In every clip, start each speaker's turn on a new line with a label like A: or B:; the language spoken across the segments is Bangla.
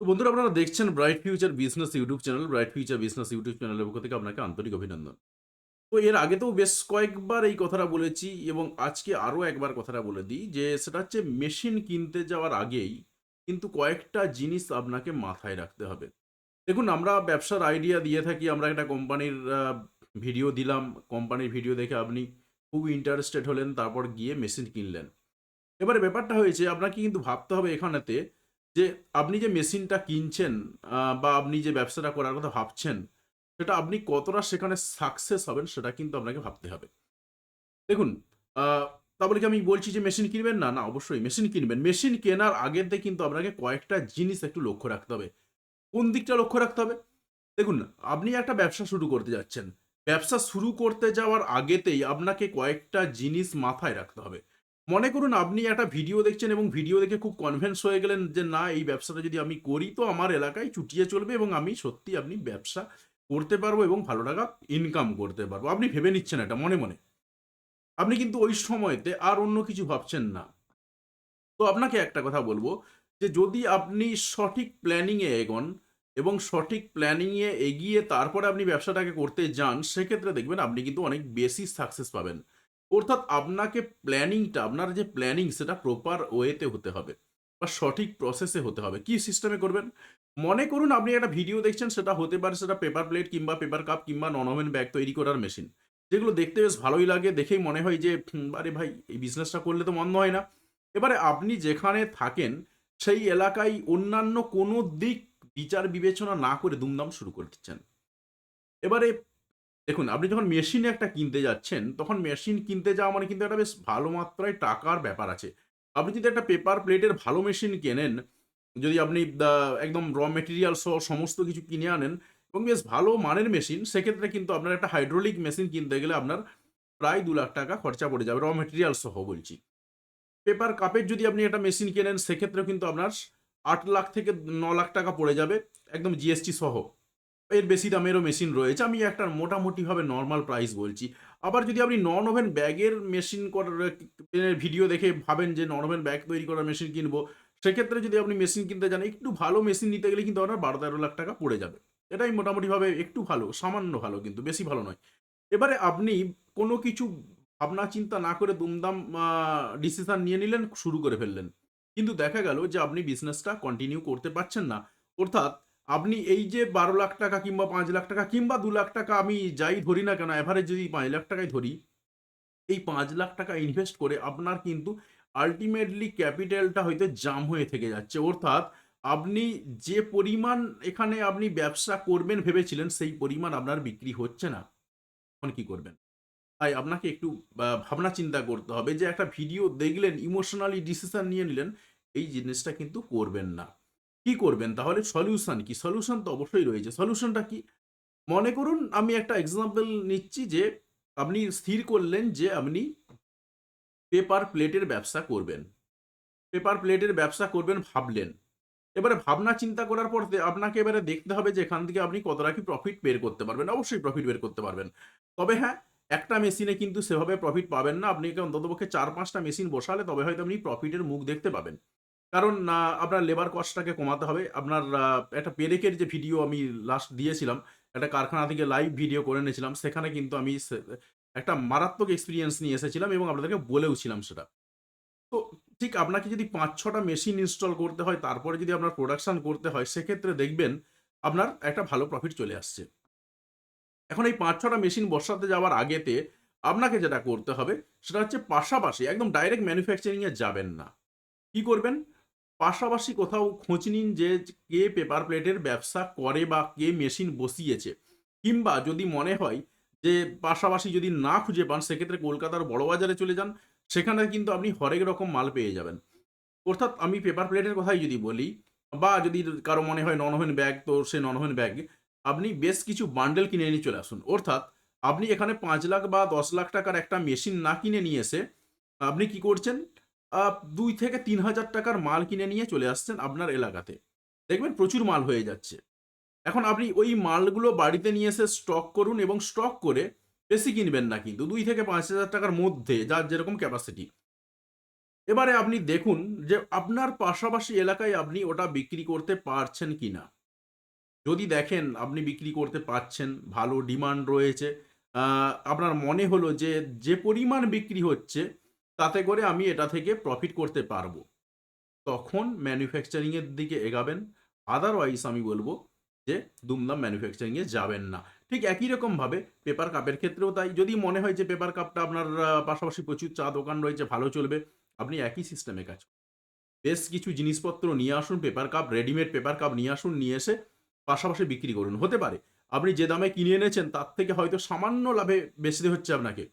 A: তো বন্ধুরা, আপনারা দেখছেন bright future business YouTube channel bright future business YouTube চ্যানেলের পক্ষ থেকে আপনাকে আন্তরিক অভিনন্দন। তো এর আগেতেও বেশ কয়েকবার এই কথাটা বলেছি এবং আজকে আরও একবার কথাটা বলে দিই যে, সেটা হচ্ছে মেশিন কিনতে যাওয়ার আগেই কিন্তু কয়েকটা জিনিস আপনাকে মাথায় রাখতে হবে। দেখুন, আমরা ব্যবসার আইডিয়া দিয়ে থাকি, আমরা একটা কোম্পানির ভিডিও দিলাম কোম্পানির ভিডিও দেখে আপনি খুব ইন্টারেস্টেড হলেন, তারপর গিয়ে মেশিন কিনলেন। এবারে ব্যাপারটা হয়েছে, আপনাকে কিন্তু ভাবতে হবে এখানেতে যে আপনি যে মেশিনটা কিনছেন বা আপনি যে ব্যবসাটা করার কথা ভাবছেন সেটা আপনি কতটা সেখানে সাকসেস হবেন সেটা কিন্তু আপনাকে ভাবতে হবে। দেখুন আহ, তা বলে কি আমি বলছি যে মেশিন কিনবেন? না না অবশ্যই মেশিন কিনবেন। মেশিন কেনার আগের আগেতে কিন্তু আপনাকে কয়েকটা জিনিস একটু লক্ষ্য রাখতে হবে। কোন দিকটা লক্ষ্য রাখতে হবে? দেখুন আপনি একটা ব্যবসা শুরু করতে যাচ্ছেন। ব্যবসা শুরু করতে যাওয়ার আগেতেই আপনাকে কয়েকটা জিনিস মাথায় রাখতে হবে। মনে করুন আপনি একটা ভিডিও দেখছেন এবং ভিডিও দেখে খুব কনভিন্স হয়ে গেলেন যে না, এই ব্যবসাটা যদি আমি করি তো আমার এলাকায় চুটিয়ে চলবে এবং আমি সত্যি আপনি ব্যবসা করতে পারব এবং ভালো টাকা ইনকাম করতে পারব। আপনি ভেবে নিচ্ছেন এটা মনে মনে। আপনি কিন্তু ওই সময়তে আর অন্য কিছু ভাবছেন না। তো আপনাকে একটা কথা বলব যে যদি আপনি সঠিক প্ল্যানিংয়ে এগোন এবং সঠিক প্ল্যানিংয়ে এগিয়ে তারপরে আপনি ব্যবসাটাকে করতে যান, সেক্ষেত্রে দেখবেন আপনি কিন্তু অনেক বেশি সাকসেস পাবেন। অর্থাৎ আপনাকে প্ল্যানিংটা, আপনার যে প্ল্যানিং, সেটা প্রপার ওয়েতে হতে হবে বা সঠিক প্রসেসে হতে হবে। কি সিস্টেমে করবেন? মনে করুন আপনি একটা ভিডিও দেখছেন, সেটা হতে পারে সেটা পেপার প্লেট কিংবা পেপার কাপ কিংবা নন ওভেন ব্যাগ তৈরি করার মেশিন যেগুলো দেখতে বেশ ভালোই লাগে, দেখেই মনে হয় যে আরে ভাই, এই বিজনেসটা করলে তো মন্দ হয় না। এবারে আপনি যেখানে থাকেন, সেই এলাকায় অন্যান্য কোনো দিক বিচার বিবেচনা না করে দুমদাম শুরু করে দিচ্ছেন। এবারে দেখুন, আপনি যখন মেশিন একটা কিনতে যাচ্ছেন, তখন মেশিন কিনতে যাওয়া মানে কিন্তু একটা বেশ ভালো মাত্রায় টাকার ব্যাপার আছে। আপনি যদি একটা পেপার প্লেটের ভালো মেশিন কেনেন, যদি আপনি একদম র মেটেরিয়াল সহ সমস্ত কিছু কিনে আনেন এবং বেশ ভালো মানের মেশিন সেক্ষেত্রে কিন্তু আপনার একটা হাইড্রোলিক মেশিন কিনতে গেলে আপনার প্রায় দু লাখ টাকা খরচা পড়ে যাবে র মেটেরিয়াল সহ বলছি। পেপার কাপের যদি আপনি একটা মেশিন কেনেন, সেক্ষেত্রেও কিন্তু আপনার আট লাখ থেকে ন লাখ টাকা পড়ে যাবে, একদম জিএসটি সহ। এর বেশি দামেরও মেশিন রয়েছে। আমি একটা মোটামুটিভাবে নর্মাল প্রাইস বলছি। আবার যদি আপনি নন ওভেন ব্যাগের মেশিন করার ভিডিও দেখে ভাবেন যে নন ওভেন ব্যাগ তৈরি করার মেশিন কিনবো, সেক্ষেত্রে যদি আপনি মেশিন কিনতে যান, একটু ভালো মেশিন নিতে গেলে কিন্তু আপনার বারো তেরো লাখ টাকা পড়ে যাবে। এটাই মোটামুটিভাবে একটু ভালো, সামান্য ভালো কিন্তু, বেশি ভালো নয়। এবারে আপনি কোনো কিছু ভাবনা চিন্তা না করে দুমদাম ডিসিশন নিয়ে নিলেন, শুরু করে ফেললেন। কিন্তু দেখা গেল যে আপনি বিজনেসটা কন্টিনিউ করতে পারছেন না। অর্থাৎ আপনি এই যে বারো লাখ টাকা কিংবা পাঁচ লাখ টাকা কিংবা দু লাখ টাকা আমি যাই ধরি না কেন অ্যাভারেজ যদি পাঁচ লাখ টাকায় ধরি, এই পাঁচ লাখ টাকা ইনভেস্ট করে আপনার কিন্তু আলটিমেটলি ক্যাপিটালটা হয়তো জাম হয়ে থেকে যাচ্ছে। অর্থাৎ আপনি যে পরিমাণ এখানে আপনি ব্যবসা করবেন ভেবেছিলেন, সেই পরিমাণ আপনার বিক্রি হচ্ছে না। তখন কি করবেন? তাই আপনাকে একটু ভাবনা চিন্তা করতে হবে যে একটা ভিডিও দেখলেন ইমোশনালি ডিসিশন নিয়ে নিলেন, এই জিনিসটা কিন্তু করবেন না। কি করবেন? তাহলে সলিউশন কি? সলিউশন তো অবশ্যই রয়েছে। সলিউশনটা কি? মনে করুন আমি একটা এক্সাম্পল নিচ্ছি যে আপনি স্থির করলেন যে আপনি পেপার প্লেটের ব্যবসা করবেন। পেপার প্লেটের ব্যবসা করবেন ভাবলেন। এবারে ভাবনা চিন্তা করার পর আপনাকে এবারে দেখতে হবে যে এখান থেকে আপনি কতটা কি প্রফিট বের করতে পারবেন। অবশ্যই প্রফিট বের করতে পারবেন। তবে হ্যাঁ একটা মেশিনে কিন্তু সেভাবে প্রফিট পাবেন না। আপনি অন্ততপক্ষে চার পাঁচটা মেশিন বসালে তবে হয়তো আপনি প্রফিটের মুখ দেখতে পাবেন। কারণ আপনার লেবার কস্টটাকে কমাতে হবে। আপনার একটা পেরেকের যে ভিডিও আমি লাস্ট দিয়েছিলাম, একটা কারখানা থেকে লাইভ ভিডিও করে নিয়েছিলাম সেখানে কিন্তু আমি একটা মারাত্মক এক্সপিরিয়েন্স নিয়ে এসেছিলাম এবং আপনাদেরকে বলেও ছিলাম সেটা। তো ঠিক আপনাকে যদি পাঁচ ছটা মেশিন ইনস্টল করতে হয়, তারপরে যদি আপনার প্রোডাকশান করতে হয়, সেক্ষেত্রে দেখবেন আপনার একটা ভালো প্রফিট চলে আসছে। এখন এই পাঁচ ছটা মেশিন বসাতে যাওয়ার আগেতে আপনাকে যেটা করতে হবে, সেটা হচ্ছে পাশাপাশি, একদম ডাইরেক্ট ম্যানুফ্যাকচারিংয়ে যাবেন না। কি করবেন? পাশাপাশি কোথাও খোঁজ নিন যে কে পেপার প্লেটের ব্যবসা করে বা কে মেশিন বসিয়েছে। কিংবা যদি মনে হয় যে পাশাপাশি যদি না খুঁজে পান, সেক্ষেত্রে কলকাতার বড় বাজারে চলে যান, সেখানে কিন্তু আপনি হরেক রকম মাল পেয়ে যাবেন। অর্থাৎ আমি পেপার প্লেটের কথাই যদি বলি, বা যদি কারও মনে হয় নন ওভেন ব্যাগ তো সে নন ওভেন ব্যাগ আপনি বেশ কিছু বান্ডেল কিনে নিয়ে চলে আসুন। অর্থাৎ আপনি এখানে পাঁচ লাখ বা দশ লাখ টাকার একটা মেশিন না কিনে নিয়ে এসে আপনি কি করছেন? দুই থেকে তিন হাজার টাকার মাল কিনে নিয়ে চলে আসছেন আপনার এলাকাতে। দেখবেন প্রচুর মাল হয়ে যাচ্ছে। এখন আপনি ওই মালগুলো বাড়িতে নিয়ে এসে স্টক করুন এবং স্টক করে বেশি কিনবেন না কিন্তু, দুই থেকে পাঁচ হাজার টাকার মধ্যে যার যেরকম ক্যাপাসিটি এবারে আপনি দেখুন যে আপনার পাশাপাশি এলাকায় আপনি ওটা বিক্রি করতে পারছেন কি না যদি দেখেন আপনি বিক্রি করতে পারছেন, ভালো ডিমান্ড রয়েছে আপনার মনে হলো যে যে পরিমাণ বিক্রি হচ্ছে তাতে করে আমি এটা থেকে প্রফিট করতে পারব। তখন ম্যানুফ্যাকচারিংয়ের দিকে এগাবেন আদারওয়াইজ আমি বলব যে দুমদাম ম্যানুফ্যাকচারিংয়ে যাবেন না। ঠিক একই রকমভাবে পেপার কাপের ক্ষেত্রেও তাই। যদি মনে হয় যে পেপার কাপটা আপনার পাশাপাশি প্রচুর চা দোকান রয়েছে, ভালো চলবে, আপনি একই সিস্টেমে কাজ। বেশ কিছু জিনিসপত্র নিয়ে আসুন paper cup readymade paper cup নিয়ে আসুন, নিয়ে এসে পাশাপাশি বিক্রি করুন। হতে পারে, আপনি যে দামে কিনে এনেছেন, তার থেকে হয়তো সামান্য লাভে বেচতে হচ্ছে আপনাকে।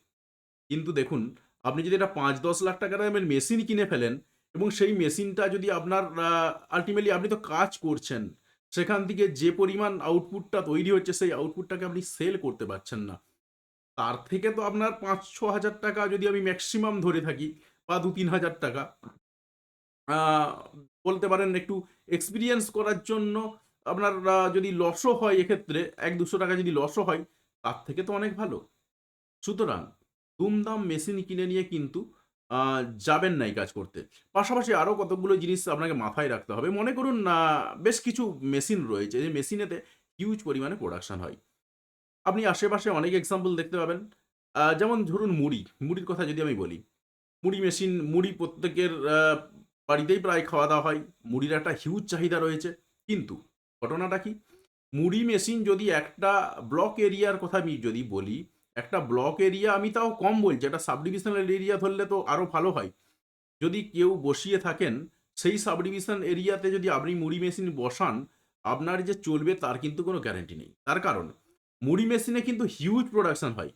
A: কিন্তু দেখুন আপনি যদি এটা পাঁচ, দশ লাখ টাকা দামের মেশিন কিনে ফেলেন এবং সেই মেশিনটা যদি আপনার আলটিমেটলি আপনি তো কাজ করছেন, সেখান থেকে যে পরিমাণ আউটপুটটা তৈরি হচ্ছে, সেই আউটপুটটাকে আপনি সেল করতে পারছেন না। তার থেকে তো আপনার পাঁচ, ছ হাজার টাকা যদি আমি ম্যাক্সিমাম ধরে থাকি, বা দু, তিন হাজার টাকা বলতে পারেন একটু এক্সপিরিয়েন্স করার জন্য আপনার যদি লসও হয় এক্ষেত্রে, এক, দুশো টাকা যদি লসও হয়, তার থেকে তো অনেক ভালো। সুতরাং দুমদাম মেশিন কিনে নিয়ে কিন্তু যাবেন না এই কাজ করতে। পাশাপাশি আরও কতগুলো জিনিস আপনাকে মাথায় রাখতে হবে। মনে করুন বেশ কিছু মেশিন রয়েছে। যে মেশিনেতে হিউজ পরিমাণে প্রোডাকশান হয়। আপনি আশেপাশে অনেক এক্সাম্পল দেখতে পাবেন। যেমন ধরুন মুড়ি। মুড়ির কথা যদি আমি বলি, মুড়ি মেশিন, মুড়ি প্রত্যেকের বাড়িতেই প্রায় খাওয়া দাওয়া হয়। মুড়ির একটা হিউজ চাহিদা রয়েছে। কিন্তু ঘটনাটা কি? মুড়ি মেশিন যদি একটা ব্লক এরিয়ার কথা আমি যদি বলি একটা ব্লক এরিয়া আমি তাও কম বলছি, একটা সাব ডিভিশনাল এরিয়া ধরলে তো আরও ভালো হয়। যদি কেউ বসিয়ে থাকেন, সেই সাব ডিভিশন এরিয়াতে যদি আপনি মুড়ি মেশিন বসান, আপনার যে চলবে তার কিন্তু কোনো গ্যারেন্টি নেই। তার কারণ, মুড়ি মেশিনে কিন্তু হিউজ প্রোডাকশন হয়।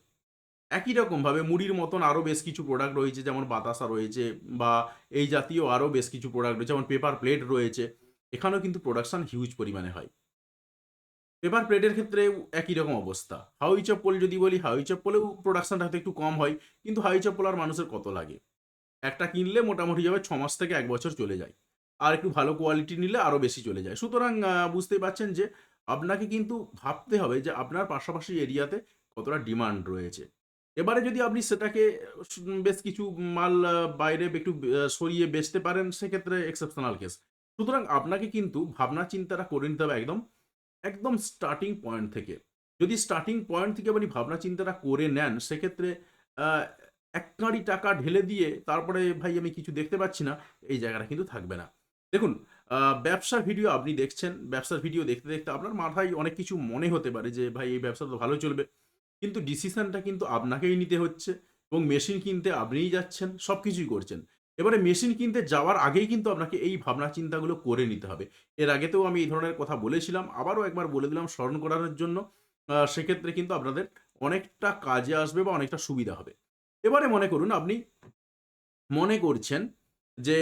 A: একই রকমভাবে মুড়ির মতন আরও বেশ কিছু প্রোডাক্ট রয়েছে, যেমন বাতাসা রয়েছে বা এই জাতীয় আরও বেশ কিছু প্রোডাক্ট রয়েছে, যেমন পেপার প্লেট রয়েছে। এখানেও কিন্তু প্রোডাকশন হিউজ পরিমাণে হয়। পেপার প্লেটের ক্ষেত্রে একই রকম অবস্থা। হাউই চপ্পল যদি বলি হাউই চপ্পলেও প্রোডাকশনটা হয়তো একটু কম হয়, কিন্তু হাউই চপ্পল আর মানুষের কত লাগে? একটা কিনলে মোটামুটি যাবে ছ মাস থেকে এক বছর চলে যায়। আর একটু ভালো কোয়ালিটি নিলে আরও বেশি চলে যায়। সুতরাং বুঝতেই পারছেন যে আপনাকে কিন্তু ভাবতে হবে যে আপনার পাশাপাশি এরিয়াতে কতটা ডিমান্ড রয়েছে। এবারে যদি আপনি সেটাকে বেশ কিছু মাল বাইরে একটু সরিয়ে বেচতে পারেন, সেক্ষেত্রে এক্সেপশনাল কেস সুতরাং আপনাকে কিন্তু ভাবনা চিন্তাটা করে নিতে হবে একদম একদম স্টার্টিং পয়েন্ট থেকে। যদি স্টার্টিং পয়েন্ট থেকে আপনি ভাবনা চিন্তাটা করে নেন, সেক্ষেত্রে এক কাঁড়ি টাকা ঢেলে দিয়ে তারপরে, ভাই, আমি কিছু দেখতে পাচ্ছি না, এই জায়গাটা কিন্তু থাকবে না। দেখুন ব্যবসার ভিডিও আপনি দেখছেন, ব্যবসার ভিডিও দেখতে দেখতে আপনার মাথায় অনেক কিছু মনে হতে পারে যে, ভাই, এই ব্যবসা তো ভালো চলবে। কিন্তু ডিসিশনটা কিন্তু আপনাকেই নিতে হচ্ছে এবং মেশিন কিনতে আপনিই যাচ্ছেন সব কিছুই করছেন। এবারে মেশিন কিনতে যাওয়ার আগেই কিন্তু আপনাকে এই ভাবনা চিন্তাগুলো করে নিতে হবে। এর আগেতেও আমি এই ধরনের কথা বলেছিলাম, আবারও একবার বলে দিলাম স্মরণ করানোর জন্য। সেক্ষেত্রে কিন্তু আপনাদের অনেকটা কাজে আসবে বা অনেকটা সুবিধা হবে। এবারে মনে করুন, আপনি মনে করছেন যে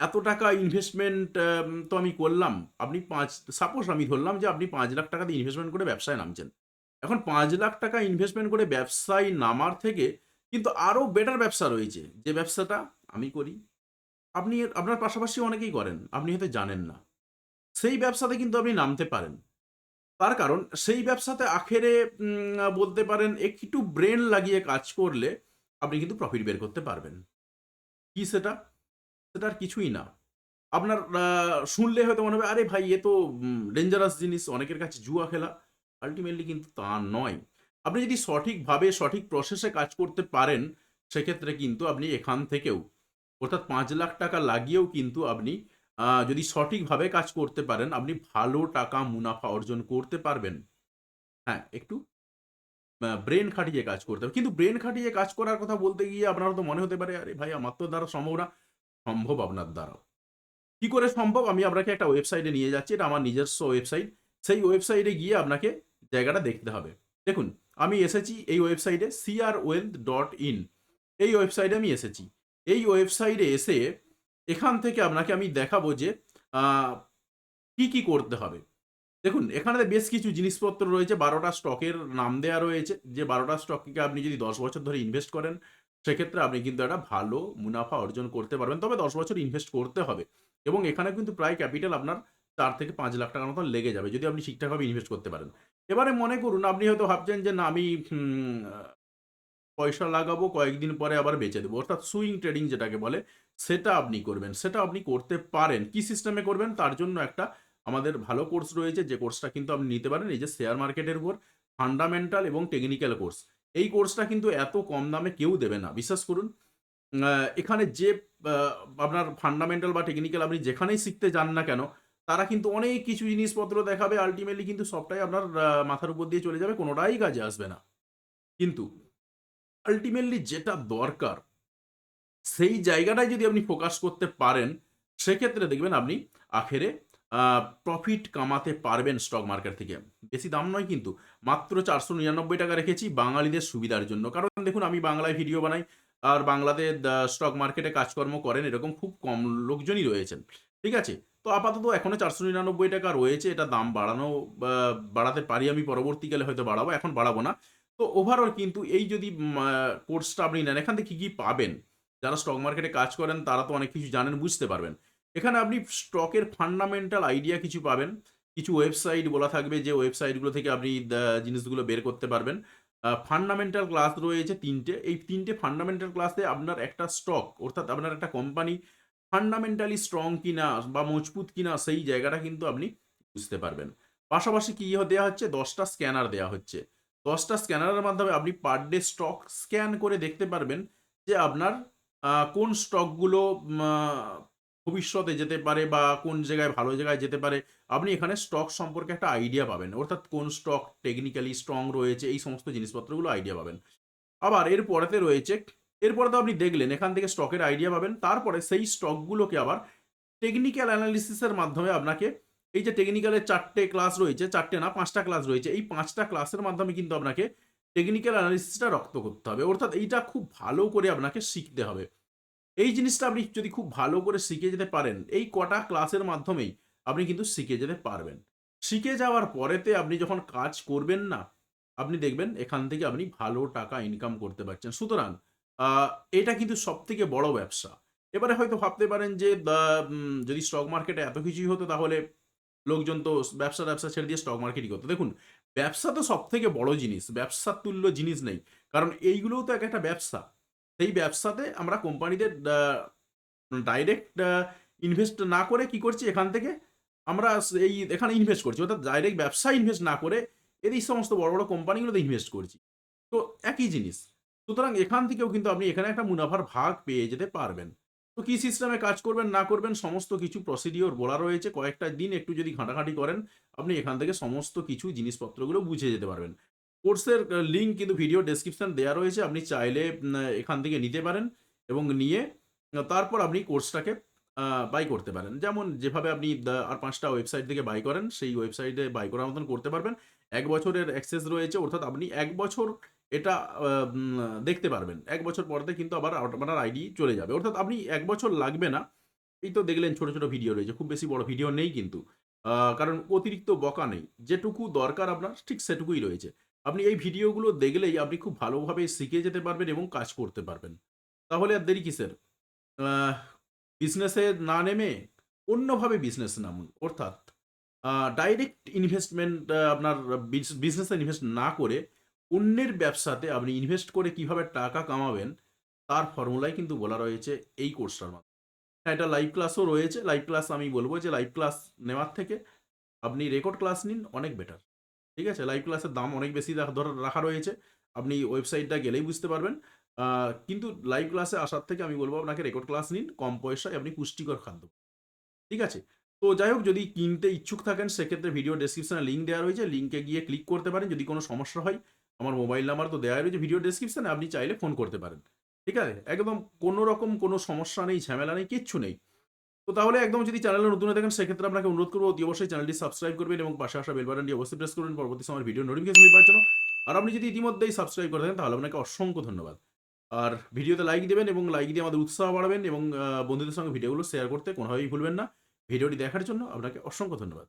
A: এত টাকা ইনভেস্টমেন্ট তো আমি করলাম। আপনি পাঁচ সাপোজ আমি ধরলাম যে আপনি পাঁচ লাখ টাকা দিয়ে ইনভেস্টমেন্ট করে ব্যবসায় নামছেন। এখন পাঁচ লাখ টাকা ইনভেস্টমেন্ট করে ব্যবসায় নামার থেকে কিন্তু আরও বেটার ব্যবসা রয়েছে। যে ব্যবসাটা আমি করি, আপনি আপনার পাশাপাশি অনেকেই করেন, আপনি হয়তো জানেন না। সেই ব্যবসাতে কিন্তু আপনি নামতে পারেন। তার কারণ, সেই ব্যবসাতে আখেরে বলতে পারেন, একটু ব্রেন লাগিয়ে কাজ করলে আপনি কিন্তু প্রফিট বের করতে পারবেন। কি সেটা? সেটা আর কিছুই না। আপনার শুনলে হয়তো মনে হবে, আরে ভাই, এ তো ডেঞ্জারাস জিনিস, অনেকের কাছে জুয়া খেলা। আলটিমেটলি কিন্তু তা নয়। আপনি যদি সঠিকভাবে, সঠিক প্রসেসে কাজ করতে পারেন, সেক্ষেত্রে কিন্তু আপনি এখান থেকেও, অর্থাৎ পাঁচ লাখ টাকা লাগিয়েও কিন্তু আপনি যদি সঠিকভাবে কাজ করতে পারেন, আপনি ভালো টাকা মুনাফা অর্জন করতে পারবেন। হ্যাঁ একটু ব্রেন খাটিয়ে কাজ করতে হবে। কিন্তু ব্রেন খাটিয়ে কাজ করার কথা বলতে গিয়ে আপনার তো মনে হতে পারে, আরে ভাই, আমার তো দ্বারা সম্ভব না। সম্ভব আপনার দ্বারাও। কি করে সম্ভব? আমি আপনাকে একটা ওয়েবসাইটে নিয়ে যাচ্ছি, এটা আমার নিজস্ব ওয়েবসাইট সেই ওয়েবসাইটে গিয়ে আপনাকে জায়গাটা দেখতে হবে। দেখুন আমি এসেছি এই ওয়েবসাইটে সিআর ওয়েলথ ডট ইন এই ওয়েবসাইটে আমি এসেছি। এই ওয়েবসাইটে এসে এখান থেকে আপনাকে আমি দেখাবো যে কি কি করতে হবে। দেখুন, এখানে বেশ কিছু জিনিসপত্র রয়েছে, বারোটা স্টকের নাম দেওয়া রয়েছে। যে বারোটা স্টককে আপনি যদি দশ বছর ধরে ইনভেস্ট করেন, সেক্ষেত্রে আপনি কিন্তু একটা ভালো মুনাফা অর্জন করতে পারবেন। তবে দশ বছর ইনভেস্ট করতে হবে। এবং এখানে কিন্তু প্রায় ক্যাপিটাল আপনার চার থেকে পাঁচ লাখ টাকার মতন লেগে যাবে, যদি আপনি ঠিকঠাকভাবে ইনভেস্ট করতে পারেন। এবারে মনে করুন, আপনি হয়তো ভাবছেন যে না, আমি পয়সা লাগাবো, কয়েকদিন পরে আবার বেচে দেবো। অর্থাৎ সুইং ট্রেডিং যেটাকে বলে, সেটা আপনি করবেন, সেটা আপনি করতে পারেন। কি সিস্টেমে করবেন? তার জন্য একটা আমাদের ভালো কোর্স রয়েছে, যে কোর্সটা কিন্তু আপনি নিতে পারেন, এই যে শেয়ার মার্কেটের উপর ফান্ডামেন্টাল এবং টেকনিক্যাল কোর্স এই কোর্সটা কিন্তু এত কম দামে কেউ দেবে না। বিশ্বাস করুন এখানে যে আপনার ফান্ডামেন্টাল বা টেকনিক্যাল আপনি যেখানেই শিখতে যান না কেন তারা কিন্তু অনেক কিছু জিনিসপত্র দেখাবে আলটিমেটলি কিন্তু সবটাই আপনার মাথার উপর দিয়ে চলে যাবে, কোনোটাই কাজে আসবে না। কিন্তু আলটিমেটলি যেটা দরকার, সেই জায়গাটায় যদি আপনি ফোকাস করতে পারেন, সেক্ষেত্রে দেখবেন আপনি আখেরে প্রফিট কামাতে পারবেন স্টক মার্কেট থেকে। বেশি দাম নয় কিন্তু, মাত্র চারশো নিরানব্বই টাকা রেখেছি বাঙালিদের সুবিধার জন্য। কারণ দেখুন, আমি বাংলায় ভিডিও বানাই, আর বাংলাতে স্টক মার্কেটে কাজকর্ম করেন, এরকম খুব কম লোকজনই রয়েছেন। ঠিক আছে? তো আপাতত এখনও চারশো নিরানব্বই টাকা রয়েছে, এটা দাম বাড়ানো বাড়াতে পারি আমি পরবর্তীকালে হয়তো বাড়াবো, এখন বাড়াবো না। তো ওভারঅল কিন্তু এই যদি কোর্সটা আপনি নেন, এখান থেকে কী কী পাবেন? যারা স্টক মার্কেটে কাজ করেন, তারা তো অনেক কিছু জানেন, বুঝতে পারবেন। এখানে আপনি স্টকের ফান্ডামেন্টাল আইডিয়া কিছু পাবেন। কিছু ওয়েবসাইট বলা থাকবে, যে ওয়েবসাইটগুলো থেকে আপনি জিনিসগুলো বের করতে পারবেন। ফান্ডামেন্টাল ক্লাস রয়েছে তিনটে। এই তিনটে ফান্ডামেন্টাল ক্লাসে আপনার একটা স্টক অর্থাৎ আপনার একটা কোম্পানি ফান্ডামেন্টালি স্ট্রং কিনা বা মজবুত কিনা সেই জায়গাটা কিন্তু আপনি বুঝতে পারবেন। পাশাপাশি কি দেওয়া হচ্ছে? দশটা স্ক্যানার দেওয়া হচ্ছে। দশটা স্ক্যানারের মাধ্যমে আপনি পার ডে স্টক স্ক্যান করে দেখতে পারবেন যে আপনার কোন স্টকগুলো ভবিষ্যতে যেতে পারে বা কোন জায়গায় ভালো জায়গায় যেতে পারে, আপনি এখানে স্টক সম্পর্কে একটা আইডিয়া পাবেন। অর্থাৎ কোন স্টক টেকনিক্যালি স্ট্রং রয়েছে, এই সমস্ত জিনিসপত্রগুলো আইডিয়া পাবেন। আবার এর পরেতে রয়েছে এরপরে তো আপনি দেখলেন, এখান থেকে স্টকের আইডিয়া পাবেন, তারপরে সেই স্টকগুলোকে আবার টেকনিক্যাল অ্যানালিসিসের মাধ্যমে আপনাকে, এই যে টেকনিক্যালের চারটে ক্লাস রয়েছে, চারটে না, পাঁচটা ক্লাস রয়েছে, এই পাঁচটা ক্লাসের মাধ্যমে কিন্তু আপনাকে টেকনিক্যাল অ্যানালিসিসটা রক্ত করতে হবে। অর্থাৎ এইটা খুব ভালো করে আপনাকে শিখতে হবে। এই জিনিসটা আপনি যদি খুব ভালো করে শিখে যেতে পারেন, এই কটা ক্লাসের মাধ্যমেই আপনি কিন্তু শিখে যেতে পারবেন। শিখে যাওয়ার পরেতে আপনি যখন কাজ করবেন না, আপনি দেখবেন এখান থেকে আপনি ভালো টাকা ইনকাম করতে পারছেন। সুতরাং এটা কিন্তু সব থেকে বড় ব্যবসা। এবারে হয়তো ভাবতে পারেন যে যদি স্টক মার্কেটে এত কিছুই হতো তাহলে লোকজন তো ব্যবসা ব্যবসা ছেড়ে দিয়ে স্টক মার্কেটই করতো। দেখুন, ব্যবসা তো সব থেকে বড় জিনিস, ব্যবসার তুল্য জিনিস নেই। কারণ এইগুলোও তো এক একটা ব্যবসা। সেই ব্যবসাতে আমরা কোম্পানিদের ডাইরেক্ট ইনভেস্ট না করে কি করছি এখান থেকে? আমরা এই এখানে ইনভেস্ট করছি। অর্থাৎ ডাইরেক্ট ব্যবসা ইনভেস্ট না করে এই সমস্ত বড় বড় কোম্পানিগুলোতে ইনভেস্ট করছি। তো একই জিনিস। সুতরাং এখান থেকেও কিন্তু আপনি এখানে একটা মুনাফার ভাগ পেয়ে যেতে পারবেন। তো কি সিস্টেমে কাজ করবেন, না করবেন, সমস্ত কিছু প্রসিডিওর বলা রয়েছে। কয়েকটা দিন একটু যদি ঘাঁটাঘাঁটি করেন, আপনি এখান থেকে সমস্ত কিছু জিনিসপত্রগুলো বুঝে যেতে পারবেন। কোর্সের লিঙ্ক কিন্তু ভিডিও ডেসক্রিপশান দেওয়া রয়েছে। আপনি চাইলে এখান থেকে নিতে পারেন এবং নিয়ে, তারপর আপনি কোর্সটাকে বাই করতে পারেন। যেমন যেভাবে আপনি আর পাঁচটা ওয়েবসাইট থেকে বাই করেন, সেই ওয়েবসাইটে বাই করার মতন করতে পারবেন। এক বছরের অ্যাক্সেস রয়েছে, অর্থাৎ আপনি এক বছর এটা দেখতে পারবেন। এক বছর পরতে কিন্তু আবার আপনার আইডি চলে যাবে। অর্থাৎ আপনি এক বছর লাগবে না। এই তো দেখলেন ছোট ছোট ভিডিও রয়েছে, খুব বেশি বড় ভিডিও নেই কিন্তু। কারণ অতিরিক্ত বকা নেই। যেটুকু দরকার আপনার, ঠিক সেটুকুই রয়েছে। আপনি এই ভিডিওগুলো দেখলেই আপনি খুব ভালোভাবে শিখে যেতে পারবেন এবং কাজ করতে পারবেন। তাহলে আর দেরি কিসের? বিজনেসে না নেমে অন্যভাবে বিজনেস নামুন। অর্থাৎ ডাইরেক্ট ইনভেস্টমেন্ট আপনার বিজনেসে ইনভেস্ট না করে অন্যের ব্যবসাতে আপনি ইনভেস্ট করে কীভাবে টাকা কামাবেন, তার ফর্মুলাই কিন্তু বলা রয়েছে এই কোর্সটার মাধ্যমে। হ্যাঁ এটা লাইভ ক্লাসও রয়েছে। লাইভ ক্লাস আমি বলব যে লাইভ ক্লাস নেওয়ার থেকে আপনি রেকর্ড ক্লাস নিন, অনেক বেটার ঠিক আছে? লাইভ ক্লাসের দাম অনেক বেশি ধরে, রাখা রয়েছে। আপনি ওয়েবসাইটটা গেলেই বুঝতে পারবেন। কিন্তু লাইভ ক্লাসে আসার থেকে আমি বলব আপনাকে রেকর্ড ক্লাস নিন, কম পয়সায় আপনি পুষ্টিকর খাদ্য ঠিক আছে? তো যাই হোক, যদি কিনতে ইচ্ছুক থাকেন, সেক্ষেত্রে ভিডিও ডেসক্রিপশনে লিঙ্ক দেওয়া রয়েছে। লিঙ্কে গিয়ে ক্লিক করতে পারেন। যদি কোনো সমস্যা হয়, আমার মোবাইল নাম্বার তো দেওয়া রয়েছে ভিডিও ডেসক্রিপশনে আপনি চাইলে ফোন করতে পারেন। ঠিক আছে? একদম কোনো রকম কোনো সমস্যা নেই, ঝামেলা নেই, কিচ্ছু নেই। তো তাহলে একদম যদি চ্যানেলে নতুন হয়ে থাকেন, সেক্ষেত্রে আপনাকে অনুরোধ করব, অতি অবশ্যই চ্যানেলটি সাবস্ক্রাইব করবেন এবং পাশে আসা বেল বাটনটি অবশ্যই প্রেস করবেন। পরবর্তী সময় ভিডিও নোটিফিকেশন পাওয়ার জন্য। আর আপনি যদি ইতিমধ্যেই সাবস্ক্রাইব করে থাকেন, তাহলে আপনাকে অসংখ্য ধন্যবাদ। আর ভিডিওতে লাইক দেবেন এবং লাইক দিয়ে আমাদের উৎসাহ বাড়াবেন এবং বন্ধুদের সঙ্গে ভিডিওগুলো শেয়ার করতে কোনোভাবেই ভুলবেন না। ভিডিওটি দেখার জন্য আপনাকে অসংখ্য ধন্যবাদ।